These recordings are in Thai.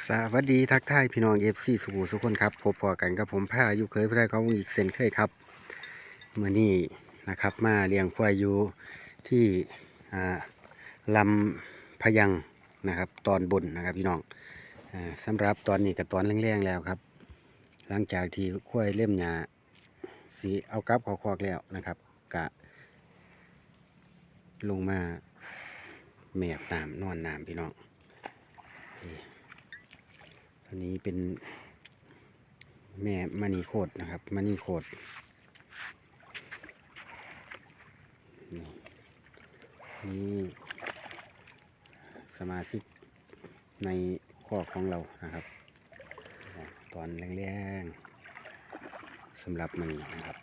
สวัสดีทักทายพี่น้องเอฟซีสุขุสุขคนครับพบพอกันกับผมผ้าอายุเคยพได้เขาอีกเซนเคยครับเมื่อนี้นะครับมาเลี้ยงควายอยู่ที่ลำพยังนะครับ ตอนบนนะครับพี่น้องอ่าสำหรับตอนนี้กับตอนแรงๆแล้วครับ หลังจากที่ควายเล่มหยาสีเอากลับขาคอกแล้วนะครับกะ ลงมาแมบน้ำนอนน้ำพี่น้อง อันนี้เป็นแม่มณีโคดนะครับมณีโคดนี่สมาชิกในครอบของเรานะครับ ตอนแรงๆสำหรับมณีนะครับ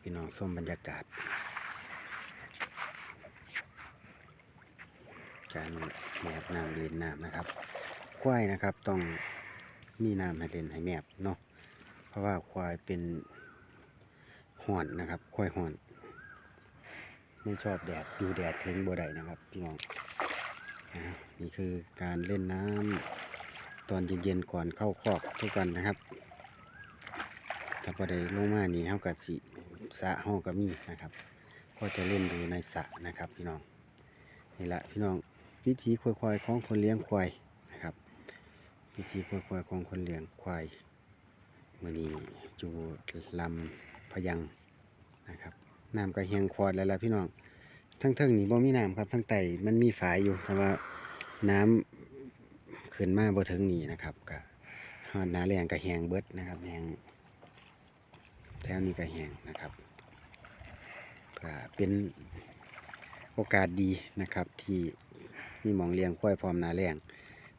พี่น้องส้มบรรยากาศ การแมบน้ำเล่นน้ำนะครับควายนะครับต้องมีน้ำให้เล่นให้แมบเนาะเพราะว่าควายเป็นห่อนนะครับ ควายห่อน ไม่ชอบแดดอยู่แดดถึงบ่ได้นะครับพี่น้องนี่คือการเล่นน้ำตอนเย็นๆก่อนเข้าคอกทุกวันนะครับ ถ้าพอได้ลงมานี่เฮากับสิสระเฮาก็มีนะครับ ก็จะเล่นดูในสระนะครับพี่น้องนี่แหละพี่น้อง วิธีควายๆของคนเลี้ยงควายนะครับวิธีควายๆของคนเลี้ยงควายมือนี้จูลำพยังนะครับน้ำกระเฮียงควอดแล้วล่ะพี่น้องทั้งเทิงนี่บ่มีน้ำครับทั้งไตมันมีฝายอยู่แต่ว่าน้ำขึ้นมาบ่ถึงนี่นะครับก็ฮอดหนาแรงกระแหงเบิดนะครับแหงแถวนี้กระแหงนะครับก็เป็นโอกาสดีนะครับที่ มีหมองเลี้ยงควายพร้อมนาแรง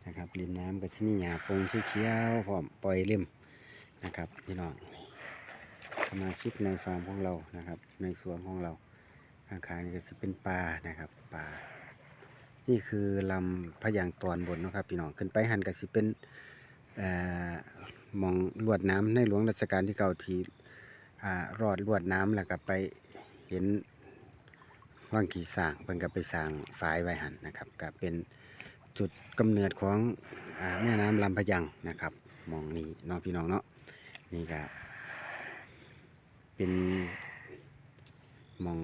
นะครับริมน้ำก็จะมีหญ้าปงเขียวพร้อมปล่อยเล่มนะครับพี่น้องสมาชิกในฟาร์มของเรานะครับ ในสวนของเราข้างๆนี่ก็จะเป็นปลานะครับปลานี่คือลำพะยางตอนบนนะครับพี่น้องขึ้นไปหันก็สิเป็นหมองลวดน้ำในหลวงรัชกาลที่เก่าที่อรอดลวดน้ำแล้วก็ไปเห็น ว่างขี่สร้างเพิ่นก็ไปสร้างฝายไว้หันนะครับก็เป็นจุดกำเนิดของอแม่น้ำลำพะยังนะครับมองนี้น้องพี่น้องเนาะนี่ก็เป็นมอง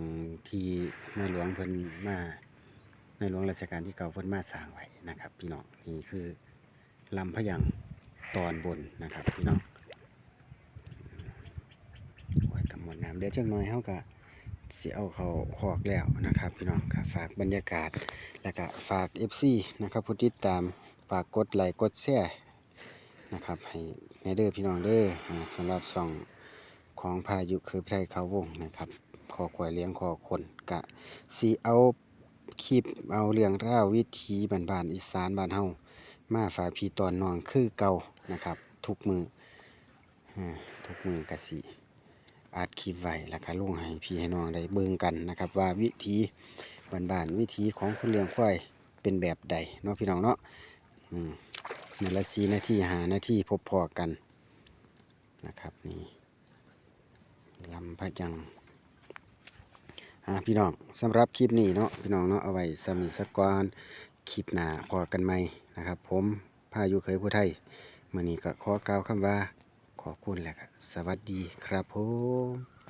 ที่ในหลวงเพิ่นมาในหลวงรัชกาลที่เก่าเพิ่นมาสร้างไว้นะครับ พี่น้องนี่คือลำพะยังตอนบนนะครับ พี่น้องโอ้ยกำมวลน้ำเดี๋ยวจักหน่อยเฮาก็ สิเอาเขาคอกแล้วนะครับพี่น้องครับฝากบรรยากาศ แล้วก็ฝาก FC นะครับผู้ติดตามฝากกดไลค์กดแชร์นะครับให้ในเด้อพี่น้องเด้อสำหรับส่องของพายุคือไพรเขาวงนะครับขอควายเลี้ยงขอคนกะสีเอาคลิปเอาเรื่องราววิถีบ้านๆอีสานบ้านเฮามาฝากพี่ตอนนองคือเก่านะครับ ทุกมือทุกมือกะสี อัดคลิปไว้แล้วก็ลงให้พี่ให้น้องได้เบิ่งกันนะครับ ว่าวิธีบ้านๆวิธีของคนเลี้ยงควายเป็นแบบใดเนาะพี่น้องเนาะอืมนั่นละสีนาทีหานาทีพบพอกันนะครับนี่ลำพะยังอ่าพี่น้องสำหรับคลิปนี้เนาะพี่น้องเนาะเอาไว้สมีสกอนคลิปหน้าพอกันไหมนะครับ ผมพายุเคยผู้ไทยมื่อนี้ก็ขอกล่าวคำว่า ขอบคุณแหละครับ สวัสดีครับผม